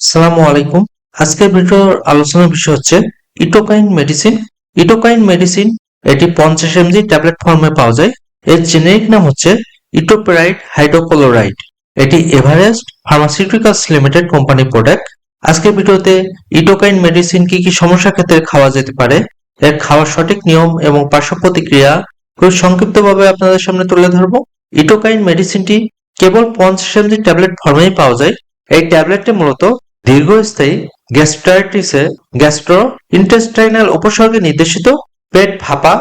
আসসালামু আলাইকুম। আজকের ভিডিওর আলোচনার বিষয় হচ্ছে ইটোকাইন মেডিসিন। ইটোকাইন মেডিসিন এটি পঞ্চাশ এমজি ট্যাবলেট ফর্মে পাওয়া যায়। এর জেনেরিক নাম হচ্ছে ইটোপেরাইড হাইড্রোক্লোরাইড। এটি Everest pharmaceuticals limited company product. আজকের ভিডিওতে ইটোকাইন মেডিসিন কি কি সমস্যার ক্ষেত্রে খাওয়া যেতে পারে, এর খাওয়ার সঠিক নিয়ম এবং পার্শ্ব প্রতিক্রিয়া খুব সংক্ষিপ্তভাবে আপনাদের সামনে তুলে ধরবো। ইটোকাইন মেডিসিনটি কেবল পঞ্চাশ এমজি ট্যাবলেট ফর্মেই পাওয়া যায়। এই ট্যাবলেটটি মূলত দীর্ঘস্থায়ী গ্যাস্ট্রাইটিসে গ্যাস্ট্রো ইন্টেস্টাইনাল উপসর্গে নির্দেশিত পেট ফাঁপা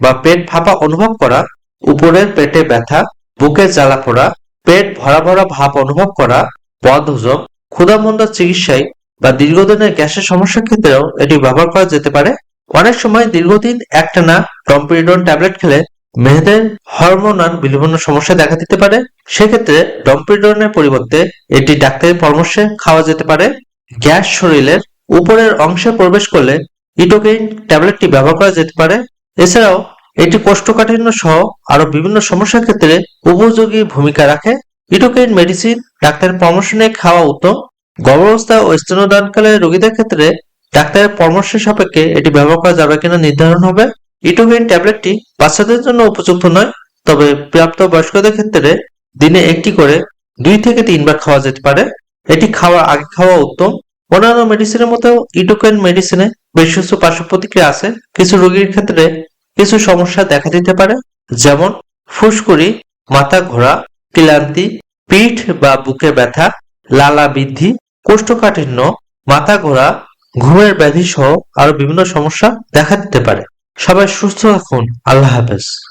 বা পেট ফাঁপা অনুভব করা, উপরের পেটে ব্যথা, বুকে জ্বালা পোড়া, পেট ভরা ভরা ভাব অনুভব করা, বদহজম ক্ষুধামন্দার চিকিৎসায় বা দীর্ঘদিনের গ্যাসের সমস্যার ক্ষেত্রেও এটি ব্যবহার করা যেতে পারে। অনেক সময় দীর্ঘদিন একটানা ডম্পিরিডন ট্যাবলেট খেলে মেয়েদের হরমোনাল বিভিন্ন সমস্যা দেখা দিতে পারে। সেক্ষেত্রে ডম্পিডনের পরিবর্তে এটি ডাক্তারের পরামর্শে খাওয়া যেতে পারে। গ্যাস শরীরের উপরের অংশে প্রবেশ করলে ইটোকেইন ট্যাবলেটটি ব্যবহার করা যেতে পারে। এছাড়াও এটি কোষ্ঠকাঠিন্য সহ আরও বিভিন্ন সমস্যার ক্ষেত্রে উপযোগী ভূমিকা রাখে। ইটোকেইন মেডিসিন ডাক্তারের পরামর্শ নিয়ে খাওয়া উত্তম। গর্ভাবস্থা ও স্তনদানকালে রোগীদের ক্ষেত্রে ডাক্তারের পরামর্শ সাপেক্ষে এটি ব্যবহার করা যাবে কিনা নির্ধারণ হবে। ইটোকেইন ট্যাবলেটটি বাচ্চাদের জন্য উপযুক্ত নয়, তবে প্রাপ্ত বয়স্কদের ক্ষেত্রে দিনে একটি করে দুই থেকে তিনবার খাওয়া যেতে পারে। এটি খাওয়ার আগে খাওয়া উত্তম। অন্যান্য মেডিসিনের মতো ইটোকেন মেডিসিনে বেশ কিছু পার্শ্ব প্রতিক্রিয়া আছে। কিছু রোগীর ক্ষেত্রে কিছু সমস্যা দেখা দিতে পারে, যেমন ফুসকুড়ি মাথা ঘোরা ক্লান্তি, পিঠ বা বুকে ব্যথা, লালা বৃদ্ধি, কোষ্ঠকাঠিন্য মাথা ঘোরা ঘুমের ব্যাধি সহ আরও বিভিন্ন সমস্যা দেখা দিতে পারে। সবাই সুস্থ থাকুন। আল্লাহ হাফেজ।